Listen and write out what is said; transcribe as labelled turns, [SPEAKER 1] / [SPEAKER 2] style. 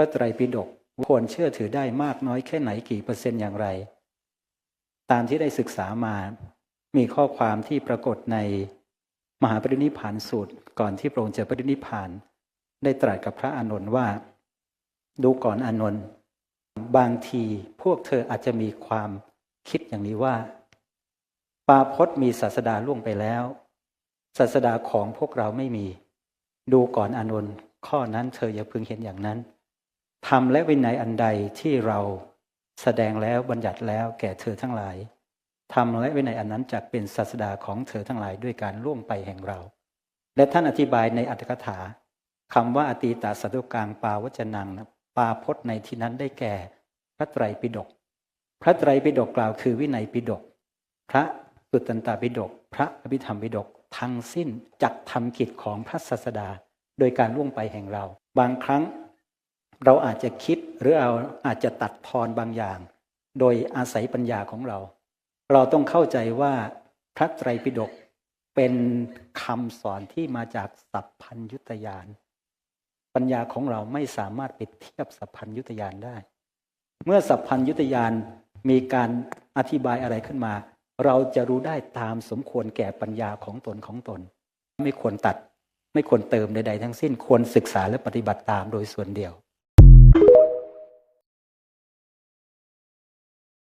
[SPEAKER 1] พระไตรปิฎกควรเชื่อถือได้มากน้อยแค่ไหนกี่เปอร์เซ็นต์อย่างไร ตามที่ได้ศึกษามา มีข้อความที่ปรากฏในมหาปรินิพานสูตร ก่อนที่พระองค์จะปรินิพพาน ได้ตรัสกับพระอานนท์ว่า ดูก่อนอานนท์บางทีพวกเธออาจจะมีความคิดอย่างนี้ว่า ปาพจน์มีศาสดาล่วงไปแล้วศาสดาของพวกเราไม่มี ดูก่อนอานนท์ข้อนั้นเธออย่าพึงเห็นอย่างนั้น ทำและวินัยอันใดที่เราแสดงแล้วบัญญัติแล้วแก่เธอทั้งหลายทำและวินัยอันนั้นจะเป็นศาสดาของเธอทั้งหลายด้วยการล่วงไปแห่งเรา และท่านอธิบายในอัตถกถาคำว่าอตีตาสัตุกลางปาวจนังปาพจน์ในที่นั้นได้แก่พระไตรปิฎกพระไตรปิฎกกล่าวคือวินัยปิฎกพระสุตตันตปิฎกพระอภิธรรมปิฎกทั้งสิ้นจักทำกิจของพระศาสดา โดยการล่วงไปแห่งเรา บางครั้ง เราอาจจะคิดหรือเราอาจจะตัดทอนบางอย่าง โดยอาศัยปัญญาของเรา เราต้องเข้าใจว่าพระไตรปิฎกเป็นคำสอนที่มาจากสัพพัญยุตยาน ปัญญาของเราไม่สามารถไปเทียบสัพพัญยุตยานได้ เมื่อสัพพัญยุตยานมีการอธิบายอะไรขึ้นมา เราจะรู้ได้ตามสมควรแก่ปัญญาของตนของตน ไม่ควรตัด ไม่ควรเติมใดๆทั้งสิ้นควรศึกษาและปฏิบัติตามโดยส่วนเดียว